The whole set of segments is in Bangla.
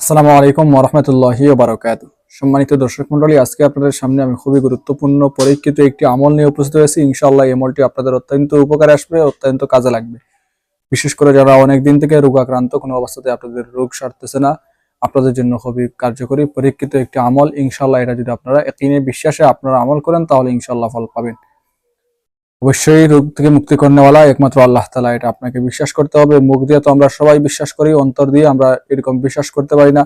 আসসালামু আলাইকুম ওরহমতুল্লাহি বারকাত সম্মানিত দর্শক মন্ডলী আজকে আপনাদের সামনে আমি খুবই গুরুত্বপূর্ণ, পরীক্ষিত একটি আমল নিয়ে উপস্থিত হয়েছি। ইনশাআল্লাহ এই আমলটি আপনাদের অত্যন্ত উপকারে আসবে, অত্যন্ত কাজে লাগবে। বিশেষ করে যারা অনেক দিন থেকে রোগাক্রান্ত, কোনো অবস্থাতে আপনাদের রোগ সারতেছে না, আপনাদের জন্য খুবই কার্যকরী, পরীক্ষিত একটি আমল। ইনশাআল্লাহ এটা যদি আপনারা একদিনে বিশ্বাসে আপনারা আমল করেন, তাহলে ইনশাআল্লাহ ফল পাবেন। অবশ্যই রোগ থেকে মুক্তি করনেওয়ালা একমাত্র আল্লাহ তালা, এটা আপনাকে বিশ্বাস করতে হবে। মুখ দিয়ে তো আমরা সবাই বিশ্বাস করি, অন্তর দিয়ে আমরা এরকম বিশ্বাস করতে পারি না।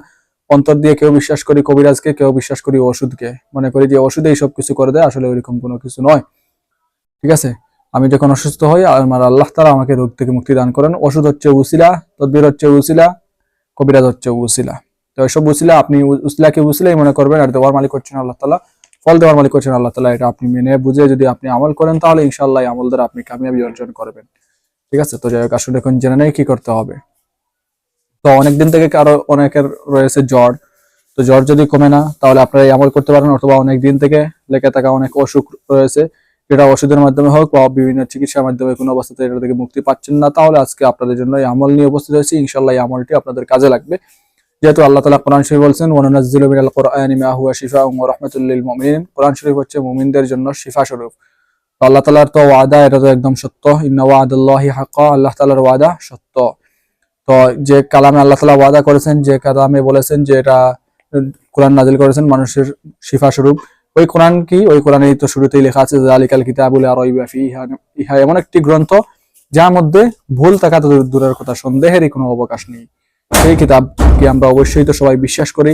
অন্তর দিয়ে কেউ বিশ্বাস করি কবিরাজকে, কেউ বিশ্বাস করি ওষুধকে। মনে করি যে ওষুধেই সব কিছু করে দেয়, আসলে ওইরকম কোনো কিছু নয়। ঠিক আছে? আমি যখন অসুস্থ হই, আমার আল্লাহ তালা আমাকে রোগ থেকে মুক্তি দান করেন। ওষুধ হচ্ছে উসিলা, তদবির হচ্ছে উসিলা, কবিরাজ হচ্ছে উসিলা। তো এসব উসিলা আপনি উসিলাকে উসিলাই মনে করবেন, আর দেওয়ার মালিক হচ্ছেন আল্লাহ তালা। ফল দেওয়ার মালিক হচ্ছেন আল্লাহ তালা এটা আপনি মেনে বুঝে যদি আপনি আমল করেন, তাহলে ইনশাল্লাহ আমল দ্বারা আপনি কামিয়াবি অর্জন করবেন। ঠিক আছে? তো যাই হোক আসলে এখন জেনে নেই কি করতে হবে। তো অনেকদিন থেকে কারও অনেকের রয়েছে জ্বর। তো জ্বর যদি কমে না, তাহলে আপনারা আমল করতে পারেন, অথবা অনেক দিন থেকে লেগে থাকা অনেক অসুখ রয়েছে। যেটা ওষুধের মাধ্যমে হোক বা বিভিন্ন চিকিৎসার মাধ্যমে কোনো অবস্থাতে এটা থেকে মুক্তি পাচ্ছেন না, তাহলে আজকে আপনাদের জন্য এই আমল নিয়ে উপস্থিত হয়েছি। ইনশাল্লাহ এই আমলটি আপনাদের কাজে লাগবে। যেহেতু আল্লাহ তালা কোরআন শরীফ বলছেন, ওয়ানুনাজ্জিলু মিনাল কুরআনি মা হুয়া শিফাউন ওয়া রাহমাতুল কোরআন শরীফ হচ্ছে মুমিনদের জন্য শিফা স্বরূপ। আল্লাহ তালার তো ওয়াদা, এটা তো একদম সত্য। ইন্না ওয়াদাল্লাহি হাক্কা আল্লাহ তালার ওয়াদা সত্য। তো যে কালামে আল্লাহ তালা ওয়াদা করেছেন, যে কালামে বলেছেন যে এটা কোরআন নাজিল করেছেন, মানুষের শিফা স্বরূপ। ওই কোরআন কি? ওই কোরআনেই তো শুরুতেই লেখা আছে জালিকাল কিতাবুল ইহা ইহা এমন একটি গ্রন্থ যার মধ্যে ভুল থাকা তো দূরের কথা, সন্দেহেরই কোনো অবকাশ নেই। সেই কিতাবকে আমরা অবশ্যই তো সবাই বিশ্বাস করি।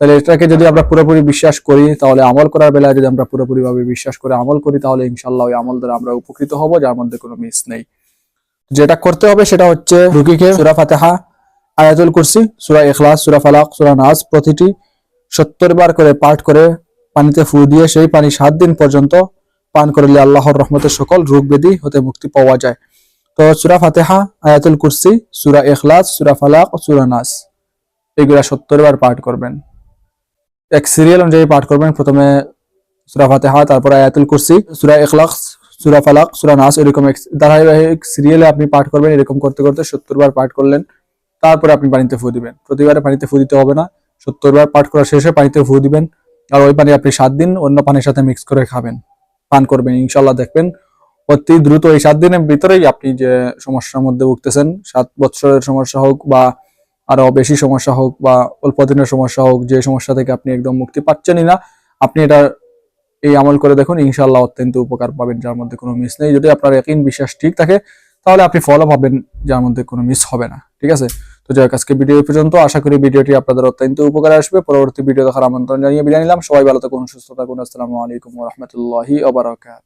তাহলে এটাকে যদি আমরা পুরোপুরি বিশ্বাস করি, তাহলে আমল করার বেলায় যদি আমরা পুরোপুরি ভাবে বিশ্বাস করে আমল করি, তাহলে ইনশাল্লাহ ওই আমল দ্বারা আমরা উপকৃত হব, যার মধ্যে কোনো মিস নেই। যেটা করতে হবে সেটা হচ্ছে রুগীকে সুরা ফাতেহা, আয়াতুল কুরসি, সুরা ইখলাস, সুরা ফালাক, সুরা নাজ প্রতিটি সত্তর বার করে পাঠ করে পানিতে ফু দিয়ে সেই পানি সাত দিন পর্যন্ত পান করলে আল্লাহর রহমতের সকল রোগ ব্যাধি হতে মুক্তি পাওয়া যায়। তো সুরা ফাতেহা, আয়াতুল কুরসি, সুরা ইখলাস, সুরা ফালাক, সুরা নাস। এগুলা সত্তর বার পাঠ করবেন। এক সিরিয়াল অনুযায়ী পাঠ করবেন। প্রথমে সুরা ফাতেহা, তারপর আয়াতুল কুরসি, সুরা ইখলাস, সুরা ফালাক, সুরা নাস, এরকম এক ধারাবাহিক সিরিয়ালে আপনি পাঠ করবেন। এরকম করতে করতে সত্তর বার পাঠ করলেন। তারপরে আপনি পানিতে ফু দিবেন। প্রতিবারে পানিতে ফু দিতে হবে না। সত্তর বার পাঠ করা শেষে পানিতে ফু দিবেন। আর ওই পানি আপনি সাত দিন অন্য পানির সাথে মিক্স করে খাবেন। পান করবেন। ইনশাল্লাহ দেখবেন অতি দ্রুত এই সাত দিনের ভিতরেই আপনি যে সমস্যার মধ্যে ভুগতেছেন, সাত বছরের সমস্যা হোক বা আরও বেশি সমস্যা হোক বা অল্প দিনের সমস্যা হোক, যে সমস্যা থেকে আপনি একদম মুক্তি পাচ্ছেনই না, আপনি এটা এই আমল করে দেখুন ইনশাল্লাহ অত্যন্ত উপকার পাবেন, যার মধ্যে কোনো মিস নেই। যদি আপনার একই বিশ্বাস ঠিক থাকে, তাহলে আপনি ফলো পাবেন, যার মধ্যে কোনো মিস হবে না, ঠিক আছে? তো যাই আজকে ভিডিও পর্যন্ত। আশা করি ভিডিওটি আপনাদের অত্যন্ত উপকারে আসবে। পরবর্তী ভিডিও দেখার আমন্ত্রণ জানিয়ে বিদায় নিলাম। সবাই ভালো থাকুন, সুস্থ থাকুন। আসসালামু আলাইকুম রহমতুল্লাহি আবরাকাত